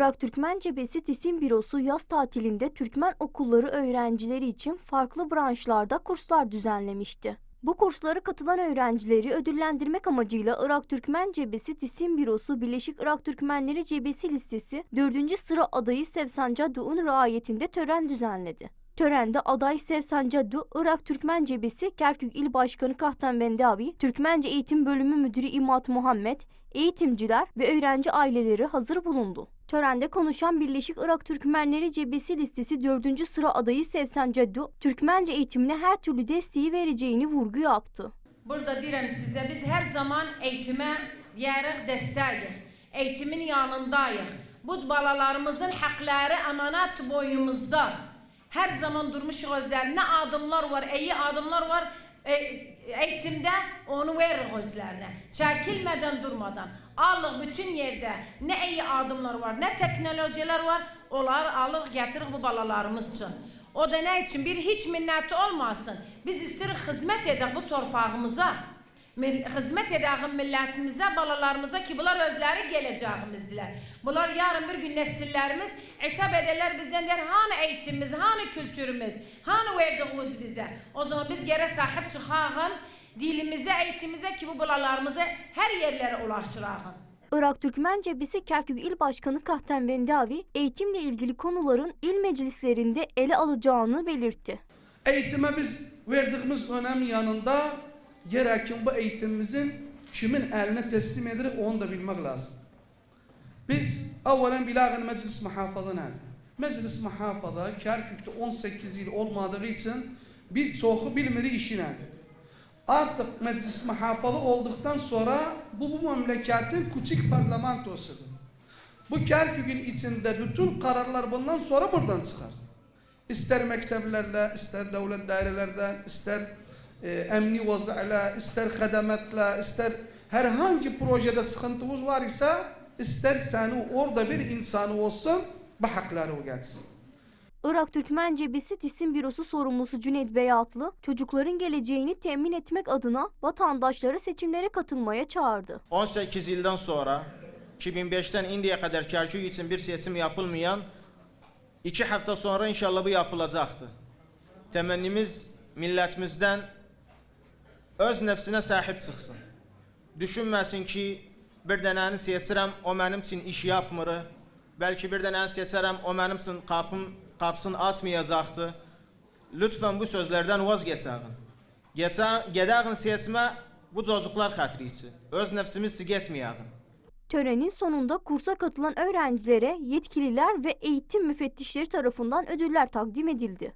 Irak Türkmen Cephesi Tisim Bürosu yaz tatilinde Türkmen okulları öğrencileri için farklı branşlarda kurslar düzenlemişti. Bu kurslara katılan öğrencileri ödüllendirmek amacıyla Irak Türkmen Cephesi Tisim Bürosu Birleşik Irak Türkmenleri Cebesi listesi 4. sıra adayı Sevsanca Du'un riayetinde tören düzenledi. Törende aday Sevsanca Du, Irak Türkmen Cebesi Kerkük İl Başkanı Kahtan Bendavi, Türkmence Eğitim Bölümü Müdürü İmat Muhammed, eğitimciler ve öğrenci aileleri hazır bulundu. Törende konuşan Birleşik Irak Türkmenleri Cebesi listesi 4. sıra adayı Sevsan Ceddu, Türkmence eğitimine her türlü desteği vereceğini vurgu yaptı. Burada deyirəm sizə biz hər zaman eğitimə deyərik dəstəyik. Eğitimin yanındayıq. Bu balalarımızın haqqları əmanət boynumuzda. Hər zaman durmuşuq özlər. Nə adımlar var, iyi adımlar var. E, eğitimdə onu veririk özlərinə. Çəkilmədən durmadan. Alıq bütün yerdə nə iyi adımlar var, nə teknolojilər var. Onları alırıq, gətiririk bu balalarımız üçün. O da ne için? Bir hiç minneti olmasın. Biz istirik hizmet edək bu torpağımıza. Hizmet edək millətimizə, balalarımıza ki, bunlar özləri gələcəyimizdirlər. Bunlar yarın bir gün nəsillərimiz itab edərlər bizdən der, hani eğitimimiz, hani kültürümüz, hani verdiğimiz bizə. O zaman biz gərək sahib çıxağın dilimizə, eğitimimizə ki, bu balalarımızı hər yerlərə ulaşdırağın. Irak Türkmen Cebesi Kerkük İl Başkanı Kahten Bendavi, eğitimle ilgili konuların il meclislerinde ele alacağını belirtti. Eğitime biz verdiğimiz önem yanında gereken bu eğitimimizin kimin eline teslim edilir onu da bilmek lazım. Biz evvelen bilağın meclis muhafaza nedir? Meclis muhafaza Kerkük'te 18 yıl olmadığı için birçoğu bilmedi işi nedir? Artık meclis muhafaza olduktan sonra bu bu memleketin küçük parlamentosudur. Bu Kerkük'ün içinde bütün kararlar bundan sonra buradan çıkar. İster mekteplerle, ister devlet dairelerden, ister e, emni vaziyla, ister hadametle, ister herhangi projede sıkıntımız var ise ister seni orada bir insanı olsun bu hakları o gelsin. Irak Türkmen Cebesi Tisim Bürosu sorumlusu Cüneyt Beyatlı, çocukların geleceğini temin etmek adına vatandaşları seçimlere katılmaya çağırdı. 18 ildən sonra 2005-dən indiyə qədər Kərkük üçün bir seçim yapılmayan 2 həftə sonra inşallah bu yapılacaqdır. Təmənnimiz millətimizdən öz nəfsinə sahib çıxsın. Düşünməsin ki, bir dənəni seçirəm, o mənim üçün iş yapmır. Bəlkə bir dənəni seçərəm, o mənim üçün qapım qapısını açmayacaqdır. Lütfən bu sözlərdən vaz keçəğin. Geçə, gedəğin seçmə bu çocuklar xətri üçün. Öz nəfsimiz getməyəğin. Törenin sonunda kursa katılan öğrencilere yetkililer ve eğitim müfettişleri tarafından ödüller takdim edildi.